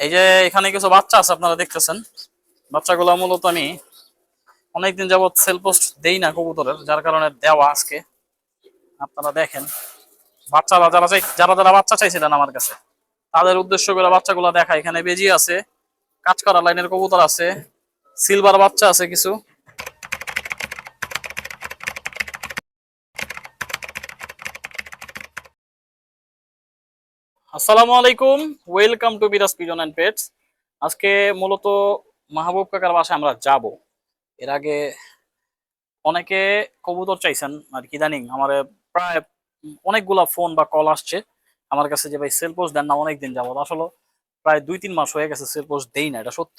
এই যে এখানে কিছু বাচ্চা আছে আপনারা দেখতেছেন। বাচ্চাগুলো মূলত আমি অনেকদিন যাবৎ সেলপোস্ট দেই না কবুতরের, যার কারণে দেওয়া আজকে। আপনারা দেখেন, বাচ্চারা যারা চাই যারা যারা বাচ্চা চাইছিলেন আমার কাছে, তাদের উদ্দেশ্য করে বাচ্চাগুলো দেখা। এখানে বেজি আছে, কাজ করা লাইনের কবুতর আছে সিলভার বাচ্চা আছে কিছু। আসসালামু আলাইকুম, welcome to Biraj pigeon and pets. আজকে মূলত মাহবুব কাকার বাসায় আমরা যাব। এর আগে অনেকে কবুতর চাইছেন আর কি জানিং আমার প্রায় অনেকগুলা ফোন বা কল আসছে। আমার কাছে যে, ভাই সেল পোস্ট দেন না, অনেকদিন যাবত। আসলে প্রায় দুই তিন মাস হয়ে গেছে সেল পোস্ট দেই না, এটা সত্য।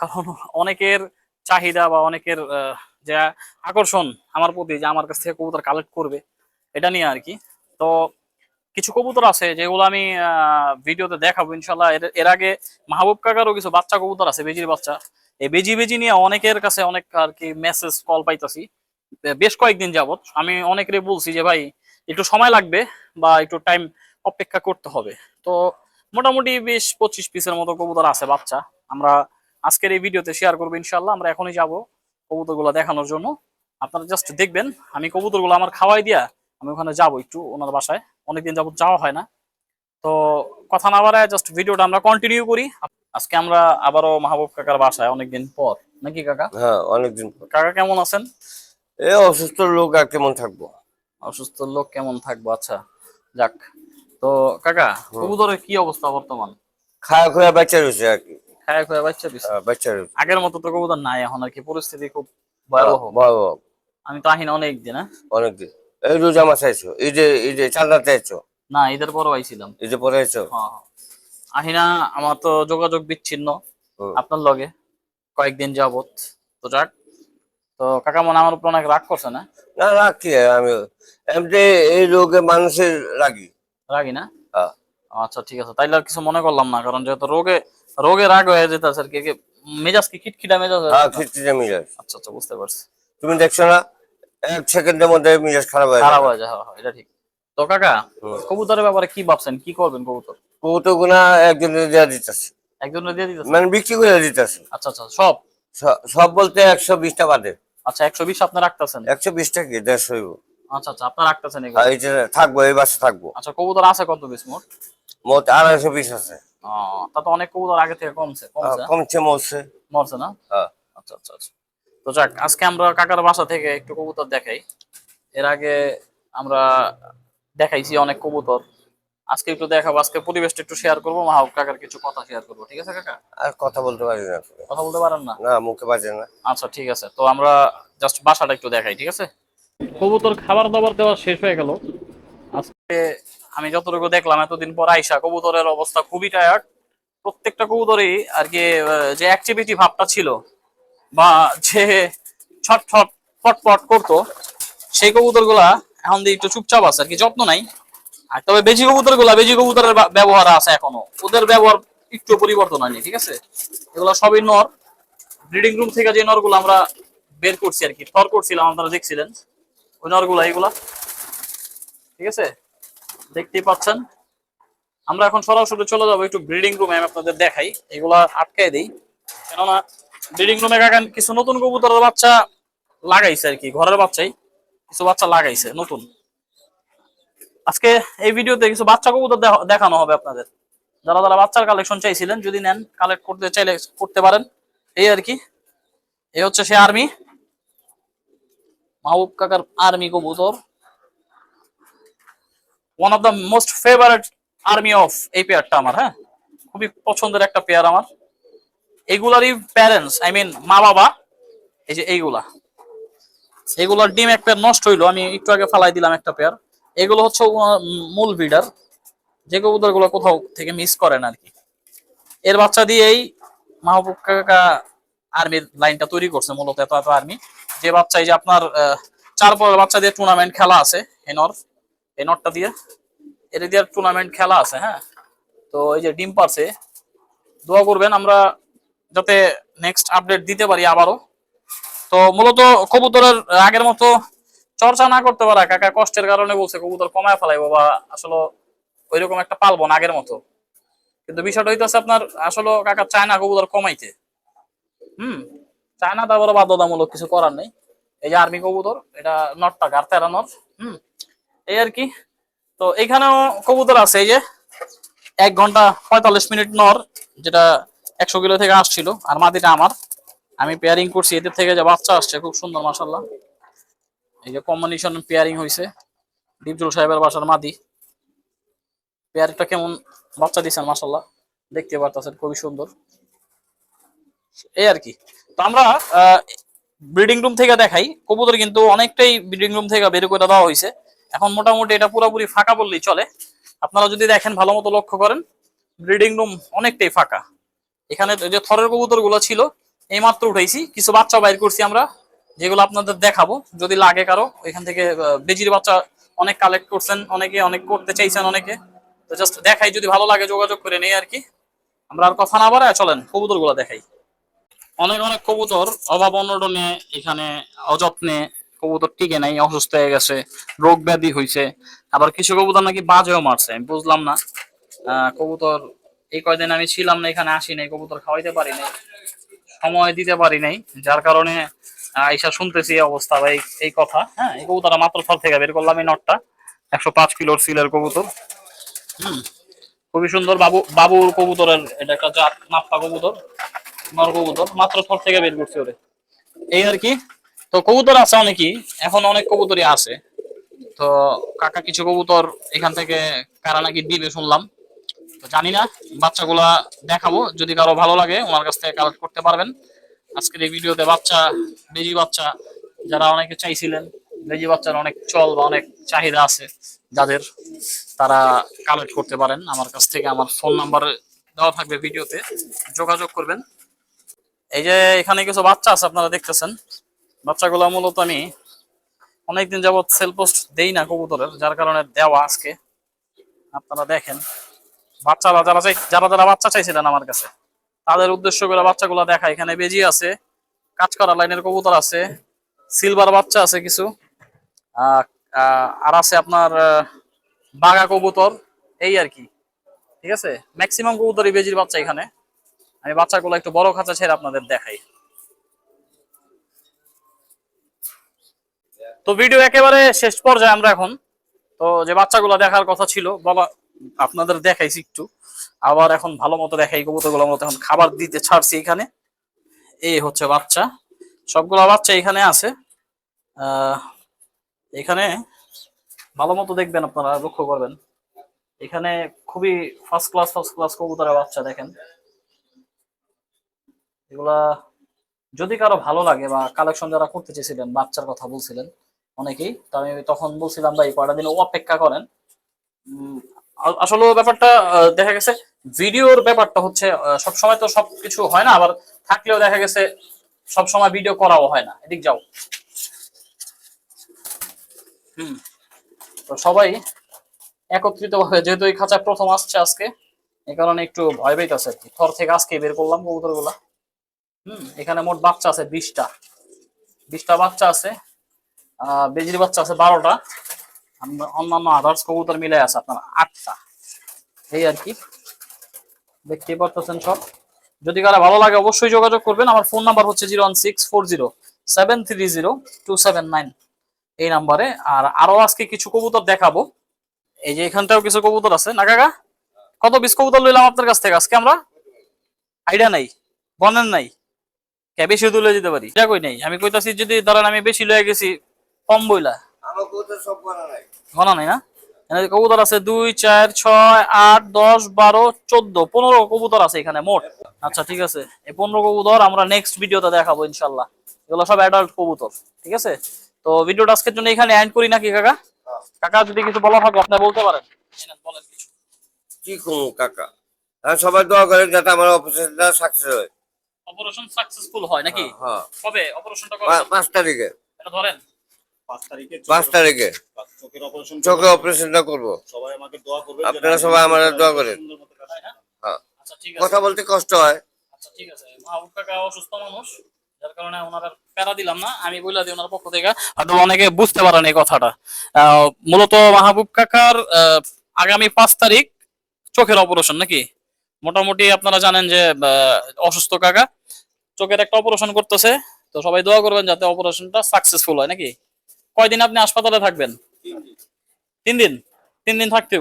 কারণ অনেকের চাহিদা বা অনেকের যে আকর্ষণ আমার প্রতি, যে আমার কাছ থেকে কবুতর কালেক্ট করবে, এটা নিয়ে আর কি। তো কিছু কবুতর আছে যেগুলো আমি ভিডিওতে দেখাবো ইনশাল্লাহ এর আগে মাহবুব কাকারও কিছু বাচ্চা কবুতর আছে, বেজির বাচ্চা। এই বেজি বেজি নিয়ে অনেকের কাছে অনেক আর কি মেসেজ কল পাইতাছি। বেশ কয়েকদিন যাবত আমি অনেকেরই বলছি যে, ভাই, একটু সময় লাগবে বা একটু টাইম অপেক্ষা করতে হবে। তো মোটামুটি বিশ পঁচিশ পিসের মতো কবুতর আছে, বাচ্চা। আমরা আজকের এই ভিডিওতে শেয়ার করব ইনশাল্লাহ আমরা এখনই যাব কবুতরগুলো দেখানোর জন্য। আপনারা জাস্ট দেখবেন, আমি কবুতরগুলো আমার খাওয়াই দিয়া আমি ওখানে যাব একটু ওনার বাসায়। অনেকদিন যাবত যাওয়া হয় না। তো কথা না বাড়ায় জাস্ট ভিডিওটা আমরা কন্টিনিউ করি। আজকে আমরা আবারও মাহবুব কাকার বাসায় অনেকদিন পর। নাকি কাকা? হ্যাঁ অনেকদিন পর। কাকা কেমন আছেন? এ অসুস্থ লোক আর কেমন থাকব? অসুস্থ লোক কেমন থাকব? আচ্ছা যাক। তো কাকা কবুতরের কি অবস্থা বর্তমান? খায়া খোয়া বাচ্চা রয়েছে আর কি। খায় খায় বাচ্চা দিছে? হ্যাঁ, বাচ্চা রয়েছে। আগের মতো তো কবুতর নাই এখন আর কি পরিস্থিতি খুব ভয়াবহ। বড় আমি তো আহিনা অনেক দিন হ্যাঁ? অনেকদিন। এই রোজা মাস আইছো এই যে এই যে চাঁদা চাইছো? না ঈদের পরও আইছিলাম। এই যে পরে আইছো? হ্যাঁ, হ্যাঁ। আহিনা আমার তো যোগাযোগ বিচ্ছিন্ন আপনার লগে কয়েকদিন যাবত তো যাক তো কাকা মনে আমার উপর অনেক রাগ করছে না? না রাখি আমি এমনি এই রোগে মানুষের লাগি রাগি না? হ্যাঁ। আচ্ছা ঠিক আছে। তাইলে আর কিছু মনে করলাম না কারণ যেহেতু রোগে রোগে রাগ হয়ে যেতেছে আর কি কি মেজাজ কি খিটখিটা মেজাজ যেত? খিস্তিতে আচ্ছা আচ্ছা বুঝতে পারছি। তুমি দেখছ না? এক সেকেন্ডের মধ্যে মিজাজ খারাপ হয়ে খারাপ হয়ে যায় হ্যাঁ, হ্যাঁ, এটা ঠিক। তো কাকা কবুতরের ব্যাপারে কি ভাবছেন? কি করবেন কবুতর? কৌটো গুনা একজনের দেওয়া দিতেছে। একজনের দিয়ে দিতেছেন মানে বিক্রি করে দিতেছে। আচ্ছা আচ্ছা সব? সব বলতে একশো বিশটা বাদে। আচ্ছা একশো বিশ আপনি রাখতেছেন? একশো বিশটা কি? দেড়শো হইব। আচ্ছা আচ্ছা আপনার রাখতেছেন এই যে থাকব এই বাসে থাকব। আচ্ছা কবুতর আছে কত পিস মোট? মোট আড়াইশো পিস আছে। তা তো অনেক কবুতর আগে থেকে কমছে কমছে কমছে মরছে। মরছে না? হ্যাঁ। আচ্ছা আচ্ছা আচ্ছা। তো যাক আজকে আমরা কাকার বাসা থেকে একটু কবুতর দেখাই। এর আগে আমরা দেখাইছি অনেক কবুতর। আজকে একটু দেখাবো আজকে পরিবেশটা একটু শেয়ার করব মাহবুব কাকার কিছু কথা শেয়ার করব। ঠিক আছে কাকা? আর কথা বলতে পারি না। কথা বলতে পারেন না? না মুখে বাজে না। আচ্ছা ঠিক আছে। তো আমরা জাস্ট বাসাটা একটু দেখাই ঠিক আছে? কবুতর খাবার দাবার দেওয়া শেষ হয়ে গেল। আজকে আমি যতটুকু দেখলাম এতদিন পর আইসা কবুতরের অবস্থা খুবই টায়ার্ড প্রত্যেকটা কবুতরই আর কি আহ, যে অ্যাক্টিভিটি ভাবটা ছিল বা যে ছট ছট ফটফট করতো, সেই কবুতরগুলা এখন দিয়ে একটু চুপচাপ আছে, আর কি যত্ন নাই। আর তবে বেজি কবুতরগুলা বেজি কবুতরের ব্যবহার আছে এখনও। ওদের ব্যবহার একটু পরিবর্তন হয়নি, ঠিক আছে? এগুলো সবই নর। ব্রিডিং রুম থেকে যে নরগুলো আমরা বের করছি আর কি, থর করছিলাম, আপনারা দেখছিলেন। ওই নরগুলা, এগুলা। ঠিক আছে? দেখতেই পাচ্ছেন। আমরা এখন সরাসরি চলে যাব, একটু ব্রিডিং রুমে আমি আপনাদের দেখাই। এগুলা আটকায় দিই। কেননা ব্রিডিং রুমে কাকান কিছু নতুন কবুতরের বাচ্চা লাগাইছে আর কি, ঘরের বাচ্চাই। কিছু বাচ্চা লাগাইছে, নতুন। আজকে এই ভিডিওতে কিছু বাচ্চা কবুতর দেখানো হবে আপনাদের। যারা যারা বাচ্চার কালেকশন চাইছিলেন, যদি নেন কালেক্ট করতে চাইলে করতে পারেন। এই আর কি। এই হচ্ছে সে আর্মি মাহবুব কাকার আর্মি কবুতর। One of the most favourite army of এই পেয়ারটা আমার হ্যাঁ? খুবই পছন্দের একটা পেয়ার আমার। এগুলারই প্যারেন্টস আই মিন মা বাবা এই যে এইগুলা। এগুলার ডিম এক পেয়ার নষ্ট হইল, আমি একটু আগে ফালাই দিলাম একটা পেয়ার এগুলো হচ্ছে মূল ব্রিডার যে কবুতরগুলো কোথাও থেকে মিস করেন আর কি। এর বাচ্চা দিয়েই মাহবুব কাকা আর্মির লাইনটা তৈরি করছে, মূলত এত এত আর্মি যে বাচ্চা, এই যে আপনার চার পরের বাচ্চা দিয়ে টুর্নামেন্ট খেলা আছে এই নর এই নটটা দিয়ে। এর দিয়ে টুর্নামেন্ট খেলা আছে হ্যাঁ। তো এই যে ডিম পারছে, দোয়া করবেন আমরা যাতে নেক্সট আপডেট দিতে পারি আবারও। তো মূলত কবুতরের আগের মতো চর্চা না করতে পারা, কাকা কষ্টের কারণে বলছে কবুতর কমায় ফেলাইবো বা আসলে ওইরকম একটা পালবো না আগের মতো। কিন্তু বিষয়টা হইতেছে আপনার, আসলে কাকা চায় না কবুতর কমাইতে। হুম চায় না তারপরে বাধ্যতামূলক কিছু করার নেই। এই যে আর্মি কবুতর, এটা নটটা গার তেরা নট হুম, এই আর কি। তো এখানেও কবুতর আছে এই যে, এক ঘণ্টা পঁয়তাল্লিশ মিনিট নর, যেটা একশো কিলো থেকে আসছিল, আর মাদিটা আমার। আমি পেয়ারিং করছি, এদের থেকে যে বাচ্চা আসছে, খুব সুন্দর মাসাল্লাহ এই যে কম্বিনেশন পেয়ারিং হয়েছে ডিপজুল সাহেবের বাসার মাদি পেয়ারটা কেমন, বাচ্চা দিচ্ছেন মাসাল্লাহ দেখতে পারতেছেন, খুবই সুন্দর। এই আর কি। তো আমরা ব্রিডিং রুম থেকে দেখাই। কবুতর কিন্তু অনেকটাই ব্রিডিং রুম থেকে বের করে দেওয়া হয়েছে এখন মোটামুটি এটা পুরোপুরি ফাঁকা বললেই চলে। আপনারা যদি দেখেন ভালো মতো লক্ষ্য করেন ব্রিডিং রুম অনেকটাই ফাঁকা। এখানে যে থরের কবুতরগুলো ছিল এই মাত্র উঠাইছি। কিছু বাচ্চা বাইর করছি আমরা, যেগুলো আপনাদের দেখাবো। যদি লাগে কারও, এখান থেকে বেজির বাচ্চা অনেক কালেক্ট করছেন, অনেকে অনেক করতে চাইছেন অনেকে। তো জাস্ট দেখাই, যদি ভালো লাগে যোগাযোগ করে নেই আর কি। আমরা আর কথা না বাড়ায়, চলেন কবুতরগুলো দেখাই। অনেক অনেক কবুতর অভাব অনটনে এখানে অযত্নে কবুতর টিকে নাই, অসুস্থ হয়ে গেছে, রোগ ব্যাধি হয়েছে আবার কিছু কবুতর নাকি বাজেও মারছে, আমি বুঝলাম না। কবুতর এই কয়দিন আমি ছিলাম না, এখানে আসি নাই, কবুতর খাওয়াইতে পারি নাই, সময় দিতে পারি নাই, যার কারণে আইসা শুনতেছি এই অবস্থা ভাই, এই- কথা হ্যাঁ এই কবুতরটা মাত্র থর থেকে বের করলাম এই নটটা, একশো পাঁচ কিলোর সিলের কবুতর, হুম, খুবই সুন্দর বাবু, বাবুর কবুতরের, এটা একটা জাত মাপ্পা কবুতর নর কবুতর, মাত্র থর থেকে বের করছে ওরে। এই আর কি, তো কবুতর আছে অনেকই, এখন অনেক কবুতরই আছে, তো কাকা কিছু কবুতর এখান থেকে কারা নাকি দিবে শুনলাম জানি না, বাচ্চাগুলা দেখাবো, যদি কারও ভালো লাগে, ওনার কাছ থেকে কালেক্ট করতে পারবেন। আজকের এই ভিডিওতে বাচ্চা বেজি বাচ্চা, যারা অনেকে চাইছিলেন বেজি বাচ্চার অনেক চল বা অনেক চাহিদা আছে, যাদের তারা কালেক্ট করতে পারেন, আমার কাছ থেকে আমার ফোন নাম্বার দেওয়া থাকবে ভিডিওতে, যোগাযোগ করবেন। এই যে এখানে কিছু বাচ্চা আছে, আপনারা দেখতেছেন। বাচ্চাগুলো মূলত আমি অনেকদিন যাবৎ সেল পোস্ট দেই না কবুতরের, যার কারণে দেওয়া আজকে। আপনারা দেখেন। বাচ্চারা যারা চাই যারা যারা বাচ্চা চাইছিলেন আমার কাছে, তাদের উদ্দেশ্য করে বাচ্চাগুলো দেখা, এখানে বেজি আছে, কাজ করা লাইনের কবুতর আছে, সিলভার বাচ্চা আছে কিছু। আর আছে আপনার বাঘা কবুতর, এই আর কি। ঠিক আছে? ম্যাক্সিমাম কবুতরই বেজির বাচ্চা এখানে। আমি বাচ্চাগুলো একটু বড় খাঁচা ছেড়ে আপনাদের দেখাই। তো ভিডিও একেবারে শেষ পর্যায়ে আমরা এখন। তো যে বাচ্চাগুলো দেখার কথা ছিল, বলা আপনাদের দেখাইছি একটু। আবার এখন ভালো মতো দেখাই কবুতরগুলো মতো এখন খাবার দিতে ছাড়ছি এখানে। এই হচ্ছে বাচ্চা। সবগুলো বাচ্চা এখানে আছে। এখানে ভালো মতো দেখবেন আপনারা, লক্ষ্য করবেন। এখানে খুবই ফার্স্ট ক্লাস ফার্স্ট ক্লাস কবুতরের বাচ্চা দেখেন। এগুলা যদি কারও ভালো লাগে বা কালেকশন যারা করতে চেয়েছিলেন, বাচ্চার কথা বলছিলেন অনেকেই, তো আমি তখন বলছিলাম, ভাই, কয়টা দিন অপেক্ষা করেন। আসলে ব্যাপারটা দেখা গেছে ভিডিওর ব্যাপারটা হচ্ছে আহ, সবসময় তো সবকিছু হয় না আবার থাকলেও দেখা গেছে সব সময় ভিডিও করাও হয় না। এদিক যাও। হুম। তো সবাই একত্রিত ভাবে যেহেতু এই খাঁচা প্রথম আসছে আজকে এই কারণে একটু ভয় পাইতেছে আর কি। থর থেকে আজকে বের করলাম কবুতরগুলা হম এখানে মোট বাচ্চা আছে বিশটা। বিশটা বাচ্চা আছে আহ বেজির বাচ্চা আছে বারোটা। অন্যান্য আদার্স কবুতর মিলে আছে আপনার আটটা। এই আর কি। দেখতেই পারতেছেন সব। যদি কারও ভালো লাগে অবশ্যই যোগাযোগ করবেন। আমার ফোন নাম্বার হচ্ছে zero one six four zero seven three zero two seven nine এই নাম্বারে আর আরও আজকে কিছু কবুতর দেখাবো। এই যে এখানটাও কিছু কবুতর আছে। না কত পিস কবুতর লইলাম আপনার কাছ থেকে আজকে আমরা? আইডিয়া নাই। বনেন নাই। কে বেশি তুলে দিতে পারি? এটা কই নাই? আমি কইতাছি যদি ধরেন আমি বেশি লয়ে গেছি, কম বইলা। কবুতর নাই। না? এখানে কবুতর আছে দুই চার ছয় আট দশ বারো চোদ্দ পনেরো কবুতর আছে এখানে মোট। আচ্ছা ঠিক আছে। এই পনেরো কবুতর আমরা নেক্সট ভিডিওতে দেখাবো ইনশাল্লাহ। এগুলো সব অ্যাডাল্ট কবুতর ঠিক আছে? তো ভিডিওটা আজকের জন্য এখানে এন্ড করি নাকি কাকা? কাকা যদি কিছু বলা থাকে আপনি বলতে পারেন। বলেন কিছু। কি করব কাকা? আর সবাই দোয়া করেন যাতে আমার অপারেশনটা সাকসেস হয়। অপারেশন সাকসেসফুল হয় নাকি? হ্যাঁ কবে? অপারেশনটা কবে? পা- পাঁচ তারিখে। এটা ধরেন। পাঁচ তারিখে চোখে অপারেশনটা করব। আপনারা সবাই আমার দোয়া করেন? হ্যাঁ। আচ্ছা কথা বলতে কষ্ট হয়। আচ্ছা ঠিক আছে। মাহবুব কাকা অসুস্থ মানুষ যার কারণে ওনার প্যারা দিলাম না। আমি বলে দিই ওনার পক্ষ থেকে। হয়তো অনেকে বুঝতে পারেন এই কথাটা। মূলত মাহবুব কাকার আগামী পাঁচ তারিখ চোখের অপারেশন নাকি? মোটামুটি আপনারা জানেন যে অসুস্থ কাকা। চোখের একটা অপারেশন করতেছে। তো সবাই দোয়া করবেন যাতে অপারেশনটা সাকসেসফুল হয় নাকি? কয়দিন আপনি হাসপাতালে থাকবেন? তিন দিন। তিন দিন থাকতে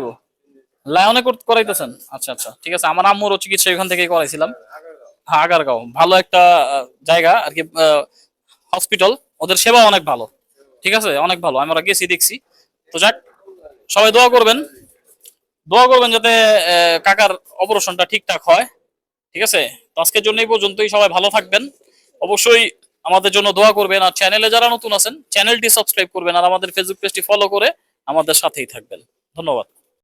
লায়নে করাইতেছেন? আচ্ছা আচ্ছা। ঠিক আছে, আমার আম্মুরও চিকিৎসা এখান থেকে করাইছিলাম। হ্যাঁ আগারগাঁও। ভালো একটা জায়গা আর কি হসপিটাল ওদের সেবা অনেক ভালো। ঠিক আছে, অনেক ভালো। আমরা গেছি, দেখছি। তো যাক, সবাই দোয়া করবেন। দোয়া করবেন যাতে কাকার অপারেশনটা ঠিকঠাক হয়। ঠিক আছে? তো আজকের জন্য এই পর্যন্তই। সবাই ভালো থাকবেন। অবশ্যই আমাদের জন্য দোয়া করবেন আর চ্যানেলে যারা নতুন আছেন চ্যানেলটি সাবস্ক্রাইব করবেন আর আমাদের ফেসবুক পেজটি ফলো করে আমাদের সাথেই থাকবেন। ধন্যবাদ।